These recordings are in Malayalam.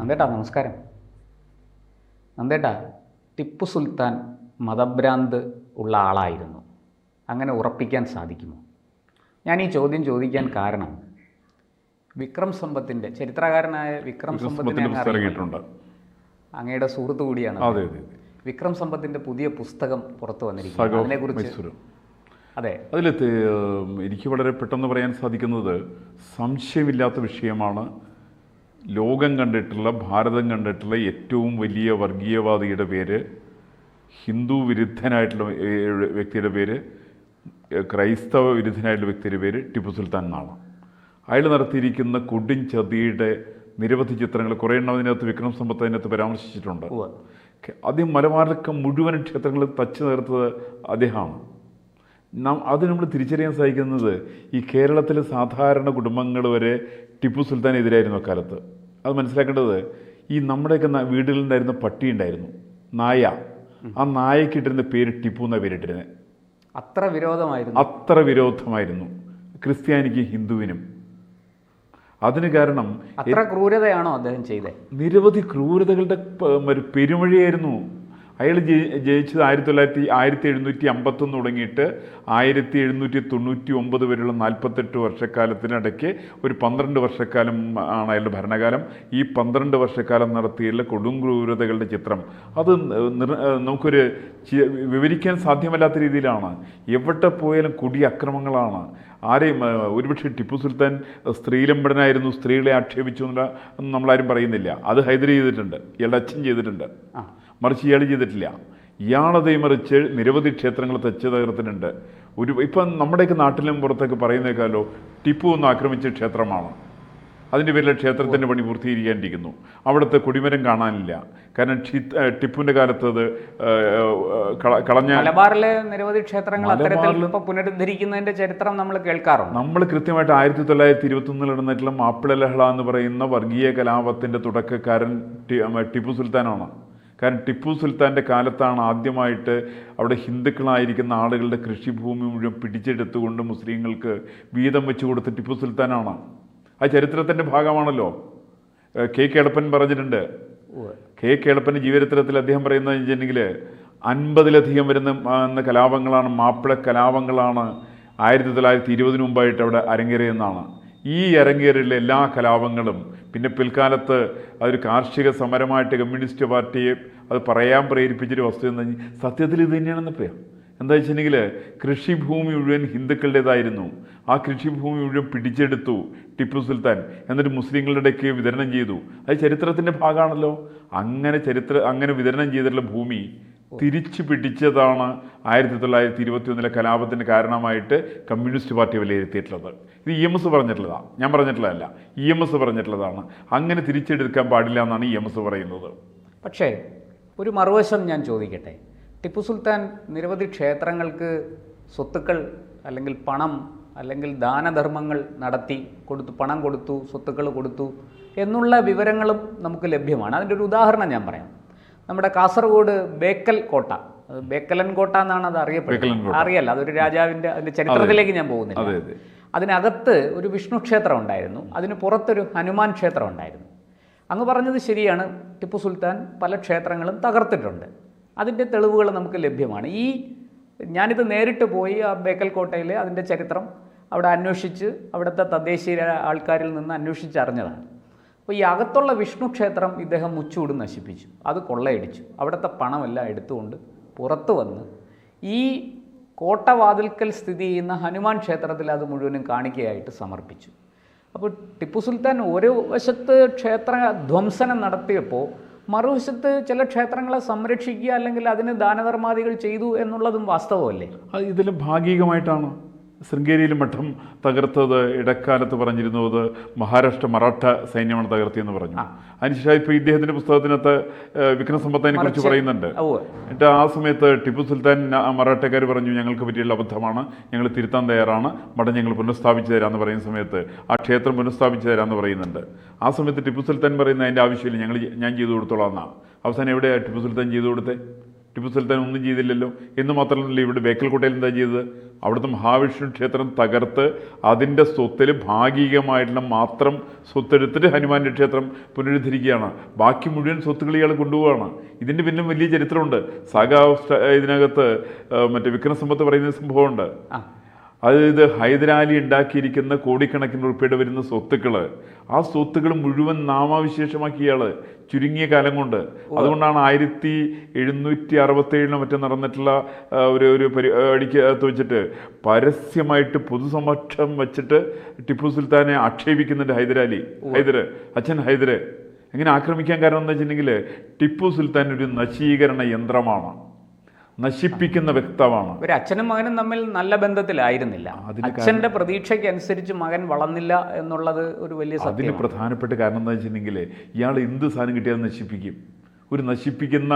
നന്ദേട്ടാ നമസ്കാരം. നന്ദേട്ടാ ടിപ്പു സുൽത്താൻ മതഭ്രാന്ത് ഉള്ള ആളായിരുന്നു. അങ്ങനെ ഉറപ്പിക്കാൻ സാധിക്കുമോ? ഞാൻ ഈ ചോദ്യം ചോദിക്കാൻ കാരണം വിക്രം സമ്പത്തിന്റെ ചരിത്രകാരനായ വിക്രം സമ്പത്തിനെ അങ്ങയുടെ സുഹൃത്തു കൂടിയാണ്. അതെ അതെ അതെ. വിക്രം സമ്പത്തിന്റെ പുതിയ പുസ്തകം പുറത്തു വന്നിരിക്കുന്നു. അതിനെക്കുറിച്ച് അതെ. അതിൽ എനിക്ക് വളരെ പെട്ടെന്ന് പറയാൻ സാധിക്കുന്നത് സംശയമില്ലാത്ത വിഷയമാണ് ലോകം കണ്ടിട്ടുള്ള ഭാരതം കണ്ടിട്ടുള്ള ഏറ്റവും വലിയ വർഗീയവാദിയുടെ പേര് ഹിന്ദു വിരുദ്ധനായിട്ടുള്ള വ്യക്തിയുടെ പേര് ക്രൈസ്തവ വിരുദ്ധനായിട്ടുള്ള വ്യക്തിയുടെ പേര് ടിപ്പു സുൽത്താൻ എന്നാണ്. അയാൾ നടത്തിയിരിക്കുന്ന കൊടും ചതിയുടെ നിരവധി ചിത്രങ്ങൾ കുറേ എണ്ണം അതിനകത്ത് വിക്രം സമ്പത്ത് അതിനകത്ത് പരാമർശിച്ചിട്ടുണ്ട്. ആദ്യം മലബാറിലൊക്കെ മുഴുവൻ ക്ഷേത്രങ്ങൾ തച്ചു നിർത്തത് അദ്ദേഹമാണ്. അത് നമ്മൾ തിരിച്ചറിയാൻ സാധിക്കുന്നത് ഈ കേരളത്തിലെ സാധാരണ കുടുംബങ്ങൾ വരെ ടിപ്പു സുൽത്താൻ സുൽത്താനെതിരായിരുന്നു അക്കാലത്ത്. അത് മനസ്സിലാക്കേണ്ടത് ഈ നമ്മുടെയൊക്കെ വീടുകളിലുണ്ടായിരുന്ന പട്ടി ഉണ്ടായിരുന്നു നായ. ആ നായക്ക് ഇട്ടിരുന്ന പേര് ടിപ്പു എന്നാണ് പേരിട്ടിരുന്നത് അത്ര വിരോധമായിരുന്നു. അത്ര വിരോധമായിരുന്നു. ക്രിസ്ത്യാനിക്കും ഹിന്ദുവിനും. അതിന് കാരണം അത്ര ക്രൂരതയാണോ അദ്ദേഹം ചെയ്തത് നിരവധി ക്രൂരതകളുടെ പെരുമഴയായിരുന്നു അയാൾ ജയി- ജയിച്ചത് ആയിരത്തി തൊള്ളായിരത്തി ആയിരത്തി എഴുന്നൂറ്റി അമ്പത്തൊന്ന് തുടങ്ങിയിട്ട് ആയിരത്തി എഴുന്നൂറ്റി തൊണ്ണൂറ്റി ഒമ്പത് വരെയുള്ള നാൽപ്പത്തെട്ട് വർഷക്കാലത്തിനിടയ്ക്ക് ഒരു പന്ത്രണ്ട് വർഷക്കാലം ആണ് അയാളുടെ ഭരണകാലം. ഈ പന്ത്രണ്ട് വർഷക്കാലം നടത്തിയുള്ള കൊടും ക്രൂരതകളുടെ ചിത്രം. അത് നമുക്കൊരു വിവരിക്കാൻ സാധ്യമല്ലാത്ത രീതിയിലാണ്. എവിടെ പോയാലും കൊടിയ അക്രമങ്ങളാണ്. ആരെയും ഒരുപക്ഷെ ടിപ്പു സുൽത്താൻ സ്ത്രീലമ്പടനായിരുന്നു സ്ത്രീകളെ ആക്ഷേപിച്ചു എന്നുള്ള നമ്മളാരും പറയുന്നില്ല. അത് ഹൈദർ ചെയ്തിട്ടുണ്ട്. ഇയാളുടെ അച്ഛൻ ചെയ്തിട്ടുണ്ട്. മറിച്ച് ഇയാൾ ചെയ്തിട്ടില്ല. ഇയാളതേ മറിച്ച് നിരവധി ക്ഷേത്രങ്ങൾ തെച്ച് തകർത്തിട്ടുണ്ട്. ഒരു ഇപ്പം നമ്മുടെയൊക്കെ നാട്ടിലും പുറത്തൊക്കെ പറയുന്നേക്കാലോ ടിപ്പു ഒന്ന് ആക്രമിച്ച ക്ഷേത്രമാണ്. അതിന്റെ പേരിൽ ക്ഷേത്രത്തിന്റെ പണി പൂർത്തീകരിക്കാണ്ടിരിക്കുന്നു അവിടുത്തെ കൊടിമരം കാണാനില്ല. കാരണം ടിപ്പുവിന്റെ കാലത്ത് അത് കളഞ്ഞ മലബാറിലെ നിരവധി ക്ഷേത്രങ്ങൾ അത്തരത്തിൽ മലബാറിൽ ചരിത്രം നമ്മൾ കേൾക്കാറുണ്ട്. നമ്മൾ കൃത്യമായിട്ട് ആയിരത്തി തൊള്ളായിരത്തി ഇരുപത്തൊന്നിൽ നടന്നിട്ടുള്ള മാപ്പിള ലഹള എന്ന് പറയുന്ന വർഗീയ കലാപത്തിന്റെ തുടക്കക്കാരൻ ടിപ്പു സുൽത്താനാണ്. കാരണം ടിപ്പു സുൽത്താന്റെ കാലത്താണ് ആദ്യമായിട്ട് അവിടെ ഹിന്ദുക്കളായിരിക്കുന്ന ആളുകളുടെ കൃഷിഭൂമി മുഴുവൻ പിടിച്ചെടുത്തുകൊണ്ട് മുസ്ലിങ്ങൾക്ക് വീതം വെച്ച് കൊടുത്ത ടിപ്പു സുൽത്താനാണ്. ആ ചരിത്രത്തിന്റെ ഭാഗമാണല്ലോ. കെ കേളപ്പൻ പറഞ്ഞിട്ടുണ്ട്. കെ കേളപ്പന്റെ ജീവചരിത്രത്തിൽ അദ്ദേഹം പറയുന്നത് വെച്ചിട്ടുണ്ടെങ്കിൽ അൻപതിലധികം വരുന്ന കലാപങ്ങളാണ് മാപ്പിള കലാപങ്ങളാണ് ആയിരത്തി തൊള്ളായിരത്തി ഇരുപതിന് മുമ്പായിട്ട് അവിടെ അരങ്ങേറിയെന്നാണ് ഈ അരങ്ങേറിലെ എല്ലാ കലാപങ്ങളും പിന്നെ പിൽക്കാലത്ത് അതൊരു കാർഷിക സമരമായിട്ട് കമ്മ്യൂണിസ്റ്റ് പാർട്ടിയെ അത് പറയാൻ പ്രേരിപ്പിച്ചൊരു വസ്തു എന്ന് സത്യത്തിൽ ഇത് തന്നെയാണെന്ന് പറയാം. എന്താ വെച്ചിട്ടുണ്ടെങ്കിൽ കൃഷിഭൂമി മുഴുവൻ ഹിന്ദുക്കളുടേതായിരുന്നു. ആ കൃഷിഭൂമി മുഴുവൻ പിടിച്ചെടുത്തു ടിപ്പു സുൽത്താൻ എന്നിട്ട് മുസ്ലിങ്ങളുടെ ഇടയ്ക്ക് വിതരണം ചെയ്തു. അത് ചരിത്രത്തിന്റെ ഭാഗമാണല്ലോ. അങ്ങനെ ചരിത്ര അങ്ങനെ വിതരണം ചെയ്തിട്ടുള്ള ഭൂമി തിരിച്ചു പിടിച്ചതാണ് ആയിരത്തി തൊള്ളായിരത്തി ഇരുപത്തി ഒന്നിലെ കലാപത്തിന് കാരണമായിട്ട് കമ്മ്യൂണിസ്റ്റ് പാർട്ടി വിലയിരുത്തിയിട്ടുള്ളത്. ഇത് ഇ എം എസ് പറഞ്ഞിട്ടുള്ളതാണ് ഞാൻ പറഞ്ഞിട്ടുള്ളതല്ല. ഇ എം എസ് പറഞ്ഞിട്ടുള്ളതാണ്. അങ്ങനെ തിരിച്ചെടുക്കാൻ പാടില്ല എന്നാണ് ഇ എം എസ് പറയുന്നത്. പക്ഷേ ഒരു മറുവശം ഞാൻ ചോദിക്കട്ടെ. ടിപ്പു സുൽത്താൻ നിരവധി ക്ഷേത്രങ്ങൾക്ക് സ്വത്തുക്കൾ അല്ലെങ്കിൽ പണം അല്ലെങ്കിൽ ദാനധർമ്മങ്ങൾ നടത്തി കൊടുത്തു പണം കൊടുത്തു സ്വത്തുക്കൾ കൊടുത്തു എന്നുള്ള വിവരങ്ങളും നമുക്ക് ലഭ്യമാണ്. അതിന്റെ ഒരു ഉദാഹരണം ഞാൻ പറയാം. നമ്മുടെ കാസർഗോഡ് ബേക്കൽ കോട്ട. ബേക്കലൻ കോട്ട എന്നാണ് അത് അറിയപ്പെടുന്നത്. അറിയല്ല അതൊരു രാജാവിന്റെ അതിന്റെ ചരിത്രത്തിലേക്ക് ഞാൻ പോകുന്നില്ല. അതെ അതെ. അതിനകത്ത് ഒരു വിഷ്ണു ക്ഷേത്രം ഉണ്ടായിരുന്നു. അതിന് പുറത്തൊരു ഹനുമാൻ ക്ഷേത്രം ഉണ്ടായിരുന്നു. അങ്ങ് പറഞ്ഞത് ശരിയാണ് ടിപ്പു സുൽത്താൻ പല ക്ഷേത്രങ്ങളും തകർത്തിട്ടുണ്ട്. അതിന്റെ തെളിവുകൾ നമുക്ക് ലഭ്യമാണ്. ഈ ഞാനിത് നേരിട്ട് പോയി ആ ബേക്കൽ കോട്ടയിലെ അതിന്റെ ചരിത്രം അവിടെ അന്വേഷിച്ച് അവിടുത്തെ തദ്ദേശീയ ആൾക്കാരിൽ നിന്ന് അന്വേഷിച്ചറിഞ്ഞതാണ് അപ്പോൾ ഈ അകത്തുള്ള വിഷ്ണു ക്ഷേത്രം ഇദ്ദേഹം മുച്ചൂട് നശിപ്പിച്ചു. അത് കൊള്ളയടിച്ചു. അവിടുത്തെ പണമെല്ലാം എടുത്തുകൊണ്ട് പുറത്തു വന്ന് ഈ കോട്ടവാതിൽക്കൽ സ്ഥിതി ചെയ്യുന്ന ഹനുമാൻ ക്ഷേത്രത്തിൽ അത് മുഴുവനും കാണിക്കയായിട്ട് സമർപ്പിച്ചു. അപ്പോൾ ടിപ്പു സുൽത്താൻ ഒരു വശത്ത് ക്ഷേത്ര ധ്വംസനം നടത്തിയപ്പോൾ മറുവശത്ത് ചില ക്ഷേത്രങ്ങളെ സംരക്ഷിക്കുക അല്ലെങ്കിൽ അതിന് ദാനധർമാദികൾ ചെയ്തു എന്നുള്ളതും വാസ്തവമല്ലേ? ഇതിൽ ഭാഗികമായിട്ടാണ്. ശൃംഗേരിയിൽ മഠം തകർത്തത് ഇടക്കാലത്ത് പറഞ്ഞിരുന്നത് മഹാരാഷ്ട്ര മറാഠ സൈന്യമാണ് തകർത്തിയെന്ന് പറഞ്ഞു. അതിനുശേഷം ഇപ്പോൾ ഇദ്ദേഹത്തിന്റെ പുസ്തകത്തിനകത്ത് ഏഹ്, വിക്രം സമ്പത്തിനെ കുറിച്ച് പറയുന്നുണ്ട് എന്നിട്ട് ആ സമയത്ത് ടിപ്പു സുൽത്താൻ മറാഠക്കാർ പറഞ്ഞു ഞങ്ങൾക്ക് പറ്റിയുള്ള അബദ്ധമാണ്. ഞങ്ങൾ തിരുത്താൻ തയ്യാറാണ്. മഠം ഞങ്ങൾ പുനഃസ്ഥാപിച്ചു തരാമെന്ന് പറയുന്ന സമയത്ത് ആ ക്ഷേത്രം പുനഃസ്ഥാപിച്ചു തരാമെന്ന് പറയുന്നുണ്ട്. ആ സമയത്ത് ടിപ്പു സുൽത്താൻ പറയുന്ന അതിന്റെ ആവശ്യമില്ല. ഞങ്ങൾ ഞാൻ ചെയ്തു കൊടുത്തോളാം എന്നാണ്. അവസാനം എവിടെയാണ് ടിപ്പു സുൽത്താൻ ചെയ്തു കൊടുത്തേ? ടിപ്പു സുൽത്താൻ ഒന്നും ചെയ്തില്ലല്ലോ. എന്ന് മാത്രമല്ല ഇവിടെ ബേക്കൽക്കോട്ടയിൽ എന്താ ചെയ്തത്? അവിടുത്തെ മഹാവിഷ്ണു ക്ഷേത്രം തകർത്ത് അതിന്റെ സ്വത്തിൽ ഭാഗികമായിട്ടുള്ള മാത്രം സ്വത്തെടുത്തിട്ട് ഹനുമാന്റെ ക്ഷേത്രം പുനരുദ്ധരിക്കുകയാണ്. ബാക്കി മുഴുവൻ സ്വത്തുകൾ ഇയാൾ കൊണ്ടുപോവുകയാണ് ഇതിന്റെ പിന്നിലും വലിയ ചരിത്രമുണ്ട്. സാഗ ഇതിനകത്ത് മറ്റേ വിക്രമസമ്പത്ത് പറയുന്ന സംഭവമുണ്ട്. അതായത് ഹൈദരാലി ഉണ്ടാക്കിയിരിക്കുന്ന കോടിക്കണക്കിന് ഉൾപ്പെടെ വരുന്ന സ്വത്തുക്കൾ ആ സ്വത്തുക്കൾ മുഴുവൻ നാമാവിശേഷമാക്കിയ ഇയാൾ ചുരുങ്ങിയ കാലം കൊണ്ട്. അതുകൊണ്ടാണ് ആയിരത്തി എഴുന്നൂറ്റി അറുപത്തി ഏഴിന് മറ്റോ നടന്നിട്ടുള്ള ഒരു ഒരു പരിപാടിക്ക് അകത്ത് വെച്ചിട്ട് പരസ്യമായിട്ട് പൊതുസമക്ഷം വെച്ചിട്ട് ടിപ്പു സുൽത്താനെ ആക്ഷേപിക്കുന്നുണ്ട് ഹൈദരാലി. ഹൈദര് അച്ഛൻ ഹൈദര് എങ്ങനെ ആക്രമിക്കാൻ കാരണം എന്താ വെച്ചിട്ടുണ്ടെങ്കിൽ ടിപ്പു സുൽത്താൻ ഒരു നശീകരണ യന്ത്രമാണ്. നശിപ്പിക്കുന്ന വ്യക്തമാണ്. ഒരു അച്ഛനും മകനും തമ്മിൽ നല്ല ബന്ധത്തിലായിരുന്നില്ല. അച്ഛന്റെ പ്രതീക്ഷയ്ക്ക് അനുസരിച്ച് മകൻ വളർന്നില്ല എന്നുള്ളത് ഒരു വലിയ അതിന് പ്രധാനപ്പെട്ട കാരണം എന്താ വെച്ചിട്ടുണ്ടെങ്കിൽ ഇയാൾ എന്ത് സാധനം കിട്ടിയാലും നശിപ്പിക്കും. ഒരു നശിപ്പിക്കുന്ന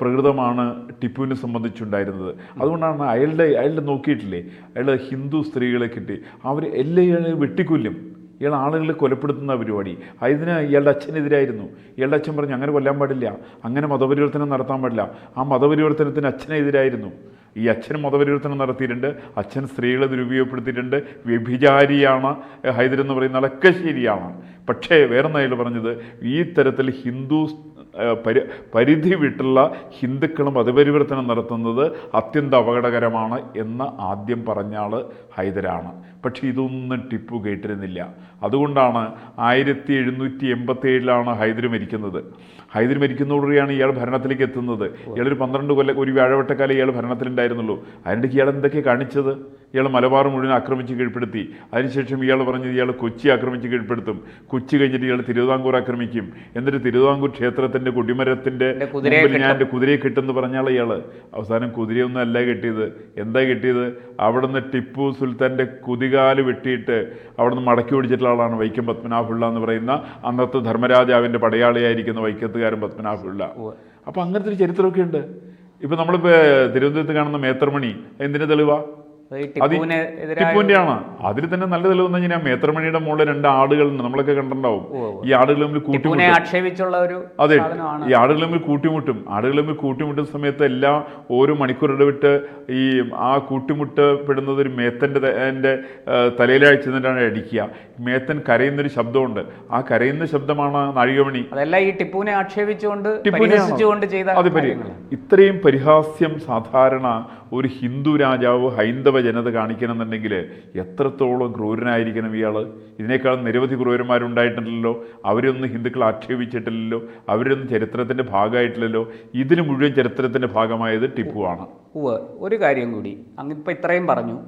പ്രകൃതമാണ് ടിപ്പുവിനെ സംബന്ധിച്ചുണ്ടായിരുന്നത്. അതുകൊണ്ടാണ് അയാളുടെ അയാളുടെ നോക്കിയിട്ടില്ലേ? അയാളുടെ ഹിന്ദു സ്ത്രീകളെ കിട്ടി. അവർ എല്ലാവരും വെട്ടിക്കൊല്ലും. ഇയാൾ ആളുകളെ കൊലപ്പെടുത്തുന്ന പരിപാടി. അതിന് ഇയാളുടെ അച്ഛനെതിരായിരുന്നു. ഇയാളുടെ അച്ഛൻ പറഞ്ഞു അങ്ങനെ കൊല്ലാൻ പാടില്ല. അങ്ങനെ മതപരിവർത്തനം നടത്താൻ പാടില്ല. ആ മതപരിവർത്തനത്തിന് അച്ഛനെതിരായിരുന്നു. ഈ അച്ഛൻ മതപരിവർത്തനം നടത്തിയിട്ടുണ്ട്. അച്ഛൻ സ്ത്രീകളെ ദുരുപയോഗപ്പെടുത്തിയിട്ടുണ്ട്. വ്യഭിചാരിയാണ് ഹൈദരെന്ന് പറയുന്ന ആളൊക്കെ ശരിയാണ്. പക്ഷേ വേറെ അയാൾ പറഞ്ഞത് ഈ തരത്തിൽ ഹിന്ദു പരി പരിധി വിട്ടുള്ള ഹിന്ദുക്കൾ മതപരിവർത്തനം നടത്തുന്നത് അത്യന്തം അപകടകരമാണ് എന്ന് ആദ്യം പറഞ്ഞ ആൾ ഹൈദരാണ്. പക്ഷേ ഇതൊന്നും ടിപ്പു കേട്ടിരുന്നില്ല. അതുകൊണ്ടാണ് ആയിരത്തി എഴുന്നൂറ്റി എൺപത്തി ഏഴിലാണ് ഹൈദർ മരിക്കുന്നത്. ഹൈദർ മരിക്കുന്നതോടുകൂടിയാണ് ഇയാൾ ഭരണത്തിലേക്ക് എത്തുന്നത്. ഇയാളൊരു പന്ത്രണ്ട് കൊല്ലം ഒരു വ്യാഴവട്ടക്കാലം ഇയാൾ ഭരണത്തിലുണ്ടായിരുന്നുള്ളൂ. അതിനിടയ്ക്ക് ഇയാൾ എന്തൊക്കെ കാണിച്ചത്? ഇയാൾ മലബാർ മുഴുവൻ ആക്രമിച്ച് കീഴ്പ്പെടുത്തി. അതിനുശേഷം ഇയാൾ പറഞ്ഞത് ഇയാൾ കൊച്ചി ആക്രമിച്ച് കീഴ്പ്പെടുത്തും. കൊച്ചി കഴിഞ്ഞിട്ട് ഇയാൾ തിരുവിതാംകൂർ ആക്രമിക്കും. എന്നിട്ട് തിരുവിതാംകൂർ ക്ഷേത്രത്തിന്റെ കൊടിമരത്തിന്റെ ഞാൻ എന്റെ കുതിരയെ കിട്ടുമെന്ന് പറഞ്ഞാൽ ഇയാൾ അവസാനം കുതിരയൊന്നും അല്ല കിട്ടിയത്. എന്താ കിട്ടിയത്? അവിടുന്ന് ടിപ്പു സുൽത്താന്റെ കുതികാൽ വെട്ടിയിട്ട് അവിടുന്ന് മടക്കി ഓടിച്ചിട്ടുള്ള ആളാണ് വൈക്കം പത്മനാഭപിള്ള എന്ന് പറയുന്ന അന്നത്തെ ധർമ്മരാജാവിന്റെ പടയാളിയായിരിക്കുന്ന വൈക്കത്തുകാരൻ പത്മനാഭപിള്ള അപ്പോൾ അങ്ങനത്തെ ഒരു ചരിത്രമൊക്കെ ഉണ്ട്. ഇപ്പം നമ്മളിപ്പോൾ തിരുവനന്തപുരത്ത് കാണുന്ന മേത്രമണി എന്തിനു തെളിവാ? ടിപ്പുവിന്റെ ആണ് അതിൽ തന്നെ നല്ല തെളിവെന്ന് കഴിഞ്ഞാൽ മേത്രമണിയുടെ മുകളിൽ രണ്ട് ആടുകൾ നമ്മളൊക്കെ കണ്ടിട്ടുണ്ടാവും. ഈ ആടുകൾ തമ്മിൽ കൂട്ടിമുട്ടും. അതെ. ഈ ആടുകൾ തമ്മിൽ കൂട്ടിമുട്ടും. ആടുകൾ തമ്മിൽ കൂട്ടിമുട്ടുന്ന സമയത്ത് എല്ലാ ഓരോ മണിക്കൂർ ഇടവിട്ട് ഈ ആ കൂട്ടിമുട്ട് പെടുന്നത് ഒരു മേത്തന്റെ എന്റെ തലയിലഴിച്ച് നിന്നിട്ടാണ് അടിക്കുക. മേത്തൻ കരയുന്നൊരു ശബ്ദമുണ്ട്. ആ കരയുന്ന ശബ്ദമാണ് നാഴികമണി. അതെല്ലാം ഈ ടിപ്പുവിനെ ആക്ഷേപിച്ചുകൊണ്ട് ചെയ്ത അത് ഇത്രയും പരിഹാസ്യം സാധാരണ ഒരു ഹിന്ദു രാജാവ് ഹൈന്ദവ ജനത കാണിക്കണമെന്നുണ്ടെങ്കിൽ എത്രത്തോളം ക്രൂരനായിരിക്കണം ഇയാൾ? ഇതിനേക്കാൾ നിരവധി ക്രൂരന്മാരുണ്ടായിട്ടില്ലല്ലോ. അവരൊന്നും ഹിന്ദുക്കൾ ആക്ഷേപിച്ചിട്ടില്ലല്ലോ. അവരൊന്നും ചരിത്രത്തിന്റെ ഭാഗമായിട്ടില്ലല്ലോ. ഇതിന് മുഴുവൻ ചരിത്രത്തിന്റെ ഭാഗമായത് ടിപ്പുവാണ് ഉവ് ഒരു കാര്യം കൂടി. അങ്ങിപ്പോൾ ഇത്രയും പറഞ്ഞു.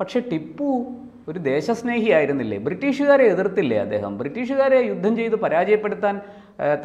പക്ഷേ ടിപ്പു ഒരു ദേശസ്നേഹി ആയിരുന്നില്ലേ ബ്രിട്ടീഷുകാരെ എതിർത്തില്ലേ അദ്ദേഹം? ബ്രിട്ടീഷുകാരെ യുദ്ധം ചെയ്ത് പരാജയപ്പെടുത്താൻ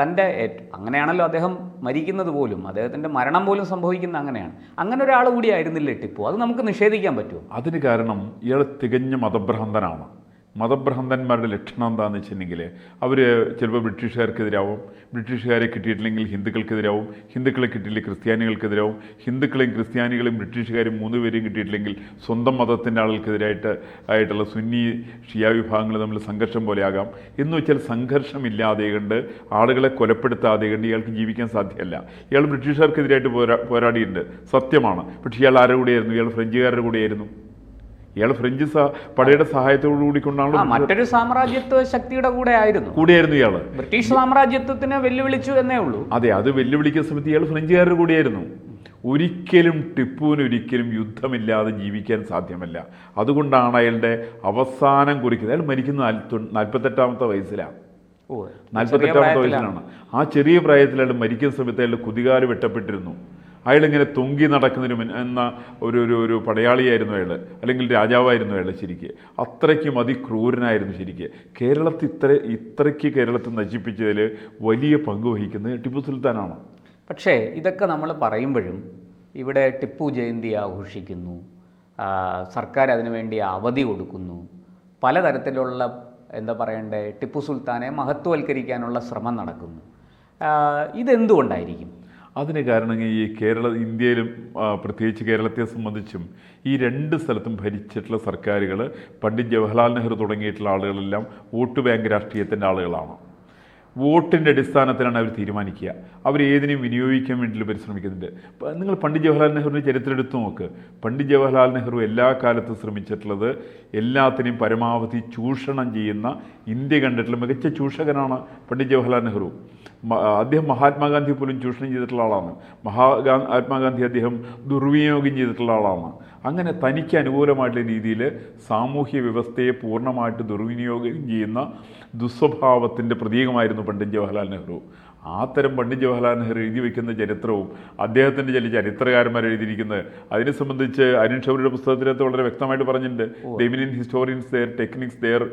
തന്റെ അങ്ങനെയാണല്ലോ അദ്ദേഹം മരിക്കുന്നത് പോലും. അദ്ദേഹത്തിന്റെ മരണം പോലും സംഭവിക്കുന്ന അങ്ങനെയാണ്. അങ്ങനെ ഒരാൾ കൂടി ആയിരുന്നില്ലേ ടിപ്പു? അത് നമുക്ക് നിഷേധിക്കാൻ പറ്റുമോ? അതിന് കാരണം ഇയാൾ തികഞ്ഞ മതഭ്രാന്തനാണ്. മതഭ്രാന്തന്മാരുടെ ലക്ഷണം എന്താണെന്ന് വെച്ചിട്ടുണ്ടെങ്കിൽ അവർ ചിലപ്പോൾ ബ്രിട്ടീഷുകാർക്കെതിരാവും. ബ്രിട്ടീഷുകാരെ കിട്ടിയിട്ടില്ലെങ്കിൽ ഹിന്ദുക്കൾക്കെതിരാവും. ഹിന്ദുക്കളെ കിട്ടിയില്ലെങ്കിൽ ക്രിസ്ത്യാനികൾക്കെതിരാവും. ഹിന്ദുക്കളെയും ക്രിസ്ത്യാനികളെയും ബ്രിട്ടീഷുകാരും മൂന്ന് പേരെയും കിട്ടിയിട്ടില്ലെങ്കിൽ സ്വന്തം മതത്തിന്റെ ആളുകൾക്കെതിരായിട്ട് ആയിട്ടുള്ള സുന്നി ഷിയ വിഭാഗങ്ങൾ തമ്മിൽ സംഘർഷം പോലെയാകാം എന്ന് വെച്ചാൽ സംഘർഷമില്ലാതെ കണ്ട് ആളുകളെ കൊലപ്പെടുത്താതെ കണ്ട് ഇയാൾക്ക് ജീവിക്കാൻ സാധ്യമല്ല. ഇയാൾ ബ്രിട്ടീഷുകാർക്കെതിരായിട്ട് പോരാ പോരാടിയിട്ടുണ്ട്. സത്യമാണ്. പക്ഷേ ഇയാൾ ആരുടെ കൂടെയായിരുന്നു? ഇയാൾ ഫ്രഞ്ചുകാരുടെ കൂടെയായിരുന്നു. ഇയാൾ ഫ്രഞ്ച് പടയുടെ സഹായത്തോടു കൂടി കൊണ്ടാണ് മറ്റൊരു സാമ്രാജ്യത്വ ശക്തിയുടെ കൂടെ ആയിരുന്നു. കൂടിയായിരുന്നു ഇയാൾ ബ്രിട്ടീഷ് സാമ്രാജ്യത്വത്തിനെ വെല്ലുവിളിച്ചു എന്നേ ഉള്ളൂ. അതെ അത് വെല്ലുവിളിക്കുന്ന സമയത്ത് ഇയാൾ ഫ്രഞ്ചുകാരുടെ കൂടെയായിരുന്നു. ഒരിക്കലും ടിപ്പുവിന് ഒരിക്കലും യുദ്ധമില്ലാതെ ജീവിക്കാൻ സാധ്യമല്ല. അതുകൊണ്ടാണ് അയാളുടെ അവസാനം കുറിക്കുന്നത്. അയാൾ മരിക്കുന്ന നാൽപ്പത്തി നാൽപ്പത്തെട്ടാമത്തെ വയസ്സിലാണ് ഓ നാൽപ്പത്തെട്ടാമത്തെ വയസ്സിലാണ്. ആ ചെറിയ പ്രായത്തിൽ അയാൾ മരിക്കുന്ന സമയത്ത് അയാളുടെ കുതികാൽ വെട്ടപ്പെട്ടിരുന്നു. അയാളിങ്ങനെ തുങ്ങി നടക്കുന്നൊരു എന്ന ഒരു ഒരു ഒരു പടയാളിയായിരുന്നു അയാൾ അല്ലെങ്കിൽ രാജാവായിരുന്നു അയാൾ ശരിക്ക്. അത്രയ്ക്കും അതിക്രൂരനായിരുന്നു ശരിക്ക്. കേരളത്തിൽ ഇത്ര ഇത്രയ്ക്ക് കേരളത്തെ നശിപ്പിച്ചതിൽ വലിയ പങ്ക് വഹിക്കുന്നത് ടിപ്പു സുൽത്താനാണ്. പക്ഷേ ഇതൊക്കെ നമ്മൾ പറയുമ്പോഴും ഇവിടെ ടിപ്പു ജയന്തി ആഘോഷിക്കുന്നു. സർക്കാർ അതിനുവേണ്ടി അവധി കൊടുക്കുന്നു. പലതരത്തിലുള്ള എന്താ പറയണ്ടേ ടിപ്പു സുൽത്താനെ മഹത്വവൽക്കരിക്കാനുള്ള ശ്രമം നടക്കുന്നു. ഇതെന്തുകൊണ്ടായിരിക്കും? അതിന് കാരണം ഈ കേരള ഇന്ത്യയിലും പ്രത്യേകിച്ച് കേരളത്തെ സംബന്ധിച്ചും ഈ രണ്ട് സ്ഥലത്തും ഭരിച്ചിട്ടുള്ള സർക്കാരുകൾ പണ്ഡിറ്റ് ജവഹർലാൽ നെഹ്റു തുടങ്ങിയിട്ടുള്ള ആളുകളെല്ലാം വോട്ട് ബാങ്ക് രാഷ്ട്രീയത്തിന്റെ ആളുകളാണ്. വോട്ടിന്റെ അടിസ്ഥാനത്തിലാണ് അവർ തീരുമാനിക്കുക. അവർ ഏതിനെയും വിനിയോഗിക്കാൻ വേണ്ടി പരിശ്രമിക്കുന്നുണ്ട്. നിങ്ങൾ പണ്ഡിറ്റ് ജവഹർലാൽ നെഹ്റുവിന്റെ ചരിത്രം എടുത്തു നോക്ക്. പണ്ഡിറ്റ് ജവഹർലാൽ നെഹ്റു എല്ലാ കാലത്തും ശ്രമിച്ചിട്ടുള്ളത് എല്ലാത്തിനെയും പരമാവധി ചൂഷണം ചെയ്യുന്ന ഇന്ത്യ കണ്ടിട്ടുള്ള മികച്ച ചൂഷകനാണ് പണ്ഡിറ്റ് ജവഹർലാൽ നെഹ്റു. അദ്ദേഹം മഹാത്മാഗാന്ധി പോലും ചൂഷണം ചെയ്തിട്ടുള്ള ആളാണ്. മഹാഗാ മഹാത്മാഗാന്ധി അദ്ദേഹം ദുർവിനിയോഗം ചെയ്തിട്ടുള്ള ആളാണ്. അങ്ങനെ തനിക്ക് അനുകൂലമായിട്ടുള്ള രീതിയിൽ സാമൂഹ്യ വ്യവസ്ഥയെ പൂർണമായിട്ട് ദുർവിനിയോഗം ചെയ്യുന്ന ദുസ്വഭാവത്തിന്റെ പ്രതീകമായിരുന്നു പണ്ഡിറ്റ് ജവഹർലാൽ നെഹ്റു. ആ തരം പണ്ഡിറ്റ് ജവഹർലാൽ നെഹ്റു എഴുതി വയ്ക്കുന്ന ചരിത്രവും അദ്ദേഹത്തിന്റെ ചില ചരിത്രകാരന്മാർ എഴുതിയിരിക്കുന്നത് അതിനെ സംബന്ധിച്ച് അരുൺ ഷൗരിയുടെ പുസ്തകത്തിനകത്ത് വളരെ വ്യക്തമായിട്ട് പറഞ്ഞിട്ടുണ്ട്. ഡെമിനിയൻ historians their techniques their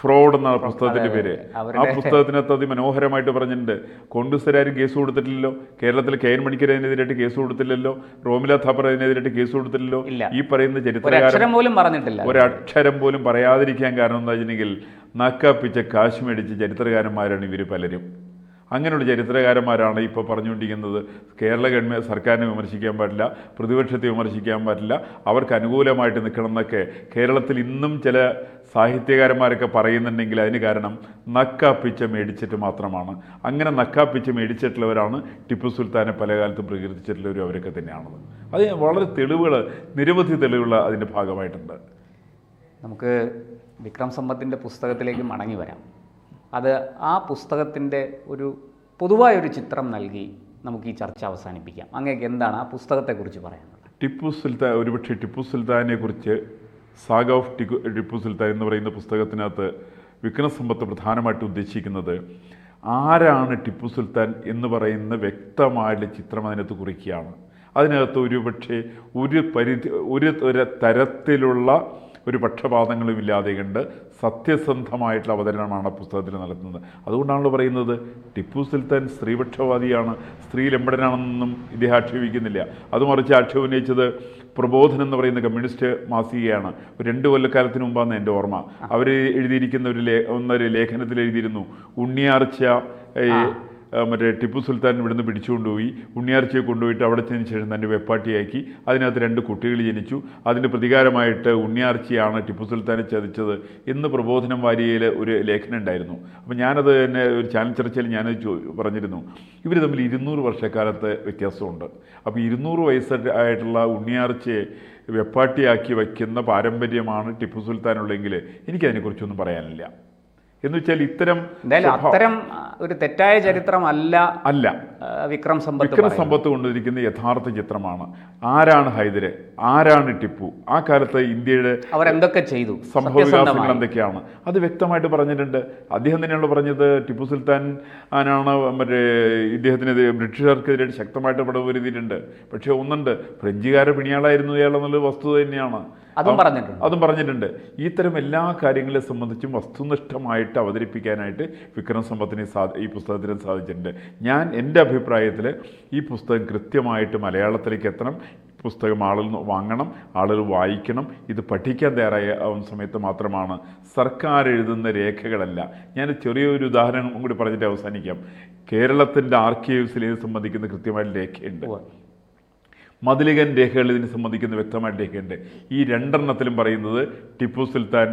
fraud എന്ന പുസ്തകത്തിന്റെ പേര്. ആ പുസ്തകത്തിനകത്ത് അതിമനോഹരമായിട്ട് പറഞ്ഞിട്ടുണ്ട്. കോൺഗ്രസ്സുകാരും കേസ് കൊടുത്തിട്ടില്ലല്ലോ. കേരളത്തിൽ കെ എൻ മണിക്കർ അതിനെതിരായിട്ട് കേസ് കൊടുത്തില്ലല്ലോ. റോമില ഥാപ്പർ അതിനെതിരായിട്ട് കേസ് കൊടുത്തില്ലല്ലോ. ഈ പറയുന്ന ചരിത്രകാരൻ ഒരക്ഷരം പോലും പറയാതിരിക്കാൻ കാരണം എന്താ വെച്ചിട്ടുണ്ടെങ്കിൽ നക്കാപ്പിച്ച കാശ് മേടിച്ച ചരിത്രകാരന്മാരാണ് ഇവർ പലരും. അങ്ങനെയുള്ള ചരിത്രകാരന്മാരാണ് ഇപ്പോൾ പറഞ്ഞുകൊണ്ടിരിക്കുന്നത്. കേരള ഗവൺമെന്റ് സർക്കാരിനെ വിമർശിക്കാൻ പാടില്ല പ്രതിപക്ഷത്തെ വിമർശിക്കാൻ പാടില്ല. അവർക്ക് അനുകൂലമായിട്ട് നിൽക്കണം എന്നൊക്കെ കേരളത്തിൽ ഇന്നും ചില സാഹിത്യകാരന്മാരൊക്കെ പറയുന്നുണ്ടെങ്കിൽ അതിന് കാരണം നക്കാപ്പിച്ച മേടിച്ചിട്ട് മാത്രമാണ്. അങ്ങനെ നക്കാപ്പിച്ച മേടിച്ചിട്ടുള്ളവരാണ് ടിപ്പു സുൽത്താനെ പല കാലത്തും പ്രകീർത്തിച്ചിട്ടുള്ളവരും അവരൊക്കെ തന്നെയാണത്. അത് വളരെ തെളിവുകൾ നിരവധി തെളിവുകൾ അതിന്റെ ഭാഗമായിട്ടുണ്ട്. നമുക്ക് വിക്രം സമ്പത്തിന്റെ പുസ്തകത്തിലേക്ക് മടങ്ങി വരാം. അത് ആ പുസ്തകത്തിന്റെ ഒരു പൊതുവായൊരു ചിത്രം നൽകി നമുക്ക് ഈ ചർച്ച അവസാനിപ്പിക്കാം. അങ്ങേക്ക് എന്താണ് ആ പുസ്തകത്തെക്കുറിച്ച് പറയാനുള്ളത്? ടിപ്പു സുൽത്താൻ ഒരുപക്ഷെ ടിപ്പു സുൽത്താനെ കുറിച്ച് സാഗ ഓഫ് ടിക്കു ടിപ്പു സുൽത്താൻ എന്ന് പറയുന്ന പുസ്തകത്തിനകത്ത് വിക്രമസമ്പത്ത് പ്രധാനമായിട്ട് ഉദ്ദേശിക്കുന്നത് ആരാണ് ടിപ്പു സുൽത്താൻ എന്ന് പറയുന്ന വ്യക്തമായിട്ടുള്ള ചിത്രം അതിനകത്ത് കുറിക്കുകയാണ്. അതിനകത്ത് ഒരു പക്ഷേ ഒരു പരിധി ഒരു തരത്തിലുള്ള ഒരു പക്ഷപാതങ്ങളും ഇല്ലാതെ കണ്ട് സത്യസന്ധമായിട്ടുള്ള അവതരണമാണ് പുസ്തകത്തിൽ നടത്തുന്നത്. അതുകൊണ്ടാണല്ലോ പറയുന്നത് ടിപ്പു സുൽത്താൻ സ്ത്രീപക്ഷവാദിയാണ് സ്ത്രീ ലംബടനാണെന്നൊന്നും ഇദ്ദേഹം ആക്ഷേപിക്കുന്നില്ല. അത് മറിച്ച് ആക്ഷേപം ഉന്നയിച്ചത് പ്രബോധനം എന്ന് പറയുന്ന കമ്മ്യൂണിസ്റ്റ് മാസികയാണ്. രണ്ട് കൊല്ലക്കാലത്തിന് മുമ്പാണ് എന്റെ ഓർമ്മ. അവർ എഴുതിയിരിക്കുന്ന ഒരു ലേ ഒന്നൊരു ലേഖനത്തിൽ എഴുതിയിരുന്നു ഉണ്ണിയാർച്ച മറ്റേ ടിപ്പു സുൽത്താൻ ഇവിടുന്ന് പിടിച്ചുകൊണ്ടുപോയി ഉണ്ണിയാർച്ചയെ കൊണ്ടുപോയിട്ട് അവിടെ ചെന്നതിന് ശേഷം തന്റെ വെപ്പാട്ടിയാക്കി. അതിനകത്ത് രണ്ട് കുട്ടികൾ ജനിച്ചു. അതിന്റെ പ്രതികാരമായിട്ട് ഉണ്ണിയാർച്ചയാണ് ടിപ്പു സുൽത്താനെ ചതിച്ചത് എന്ന് പ്രബോധനം വാരിയയിൽ ഒരു ലേഖനം ഉണ്ടായിരുന്നു. അപ്പോൾ ഞാനത് എന്നെ ഒരു ചാനൽ ചർച്ചയിൽ ഞാൻ പറഞ്ഞിരുന്നു. ഇവർ തമ്മിൽ ഇരുന്നൂറ് വർഷക്കാലത്ത് വ്യത്യാസമുണ്ട്. അപ്പോൾ ഇരുന്നൂറ് വയസ്സ് ആയിട്ടുള്ള ഉണ്ണിയാർച്ചയെ വെപ്പാട്ടിയാക്കി വയ്ക്കുന്ന പാരമ്പര്യമാണ് ടിപ്പു സുൽത്താനുള്ളെങ്കിൽ എനിക്കതിനെക്കുറിച്ചൊന്നും പറയാനില്ല. എന്ന് വെച്ചാൽ ഇത്തരം അത്തരം ഒരു തെറ്റായ ചരിത്രമല്ല അല്ല അല്ല. വിക്രം സമ്പത്ത് വിക്രം. സമ്പത്ത് കൊണ്ടിരിക്കുന്ന യഥാർത്ഥ ചിത്രമാണ്. ആരാണ് ഹൈദര്? ആരാണ് ടിപ്പു? ആ കാലത്ത് ഇന്ത്യയുടെ അവർ എന്തൊക്കെ ചെയ്തു? സംഭവ വികാസങ്ങൾ എന്തൊക്കെയാണ്? അത് വ്യക്തമായിട്ട് പറഞ്ഞിട്ടുണ്ട്. അദ്ദേഹം തന്നെയാണ് പറഞ്ഞത് ടിപ്പു സുൽത്താൻ ആനാണ് മറ്റേ ഇദ്ദേഹത്തിനെതിരെ ബ്രിട്ടീഷുകാർക്കെതിരെ ശക്തമായിട്ട് പടവ് വരുത്തിയിട്ടുണ്ട് പക്ഷേ ഒന്നുണ്ട് ഫ്രഞ്ചുകാരെ പിണിയാളായിരുന്നു ഇയാളെന്നുള്ള വസ്തുത തന്നെയാണ്. അതും പറഞ്ഞിട്ടുണ്ട്. അതും പറഞ്ഞിട്ടുണ്ട്. ഇത്തരം എല്ലാ കാര്യങ്ങളെ സംബന്ധിച്ചും വസ്തുനിഷ്ഠമായിട്ട് അവതരിപ്പിക്കാനായിട്ട് വിക്രം സമ്പത്തിന് സാ ഈ പുസ്തകത്തിന് സാധിച്ചിട്ടുണ്ട്. ഞാൻ എന്റെ അഭിപ്രായത്തിൽ ഈ പുസ്തകം കൃത്യമായിട്ട് മലയാളത്തിലേക്ക് എത്തണം. പുസ്തകം ആളുകൾ വാങ്ങണം ആളുകൾ വായിക്കണം. ഇത് പഠിക്കാൻ തയ്യാറായ സമയത്ത് മാത്രമാണ്. സർക്കാർ എഴുതുന്ന രേഖകളല്ല. ഞാൻ ചെറിയൊരു ഉദാഹരണം കൂടി പറഞ്ഞിട്ട് അവസാനിക്കാം. കേരളത്തിന്റെ ആർക്കൈവ്സിൽ ഇത് സംബന്ധിക്കുന്ന കൃത്യമായ രേഖയുണ്ട്. മതിലികൻ രേഖകൾ ഇതിനെ സംബന്ധിക്കുന്ന വ്യക്തമായിട്ട് രേഖയുണ്ട്. ഈ രണ്ടെണ്ണത്തിലും പറയുന്നത് ടിപ്പു സുൽത്താൻ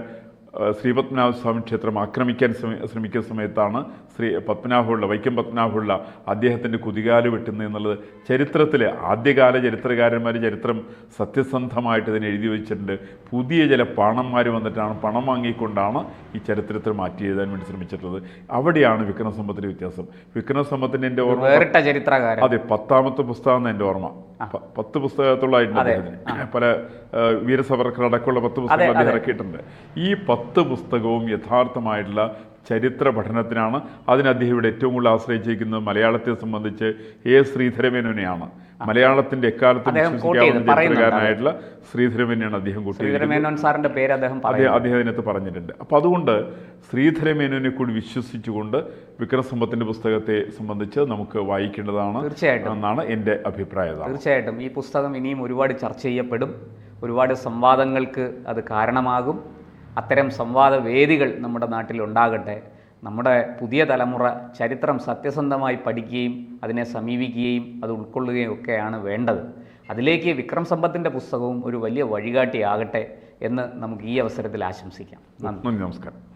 ശ്രീപത്മനാഭസ്വാമി ശ്രീ പത്മനാഭ സ്വാമി ക്ഷേത്രം ആക്രമിക്കാൻ ശ്രമി ശ്രമിക്കുന്ന സമയത്താണ് ശ്രീ പത്മനാഭപിള്ള വൈക്കം പത്മനാഭപിള്ള അദ്ദേഹത്തിന്റെ കുതികാൽ വെട്ടുന്നത് എന്നുള്ളത് ചരിത്രത്തിലെ ആദ്യകാല ചരിത്രകാരന്മാർ ചരിത്രം സത്യസന്ധമായിട്ട് ഇതിനെ എഴുതി വെച്ചിട്ടുണ്ട്. പുതിയ ചില പണന്മാർ വന്നിട്ടാണ് പണം വാങ്ങിക്കൊണ്ടാണ് ഈ ചരിത്രത്തിൽ മാറ്റി എഴുതാൻ വേണ്ടി ശ്രമിച്ചിട്ടുള്ളത്. അവിടെയാണ് വിക്രമസമ്പത്തിന്റെ വ്യത്യാസം. വിക്രമസമ്പത്തിന്റെ എന്റെ ഓർമ്മ അതെ പത്താമത്തെ പുസ്തകം എന്റെ ഓർമ്മ. പത്ത് പുസ്തകത്തോളായിട്ടുണ്ട്. പല വീരസവർക്കർ അടക്കമുള്ള പത്ത് പുസ്തകങ്ങൾ അദ്ദേഹം ഇറക്കിയിട്ടുണ്ട്. ഈ പത്ത് പുസ്തകവും യഥാർത്ഥമായിട്ടുള്ള ചരിത്ര പഠനത്തിനാണ് അതിന് അദ്ദേഹം ഇവിടെ ഏറ്റവും കൂടുതൽ ആശ്രയിച്ചിരിക്കുന്നത് മലയാളത്തെ സംബന്ധിച്ച് എ ശ്രീധരമേനോനെയാണ്. മലയാളത്തിന്റെ എക്കാലത്തും ശ്രീധരമേനോനാണ് അദ്ദേഹം ശ്രീധരമേനോൻ സാറിന്റെ പേര് അദ്ദേഹം അദ്ദേഹം പറയുന്നു അദ്ദേഹം അതിനകത്ത് പറഞ്ഞിട്ടുണ്ട്. അപ്പോൾ അതുകൊണ്ട് ശ്രീധരമേനോനെ കൂടി വിശ്വസിച്ചുകൊണ്ട് വിക്രമസമ്പത്തിന്റെ പുസ്തകത്തെ സംബന്ധിച്ച് നമുക്ക് വായിക്കേണ്ടതാണ് തീർച്ചയായിട്ടും. എന്നാണ് എന്റെ അഭിപ്രായം തീർച്ചയായിട്ടും. ഈ പുസ്തകം ഇനിയും ഒരുപാട് ചർച്ച ചെയ്യപ്പെടും. ഒരുപാട് സംവാദങ്ങൾക്ക് അത് കാരണമാകും. അത്തരം സംവാദ വേദികൾ നമ്മുടെ നാട്ടിൽ ഉണ്ടാകട്ടെ. നമ്മുടെ പുതിയ തലമുറ ചരിത്രം സത്യസന്ധമായി പഠിക്കുകയും അതിനെ സമീപിക്കുകയും അത് ഉൾക്കൊള്ളുകയും ഒക്കെയാണ് വേണ്ടത്. അതിലേക്ക് വിക്രം സമ്പത്തിന്റെ പുസ്തകവും ഒരു വലിയ വഴികാട്ടിയാകട്ടെ എന്ന് നമുക്ക് ഈ അവസരത്തിൽ ആശംസിക്കാം. നന്ദി നമസ്കാരം.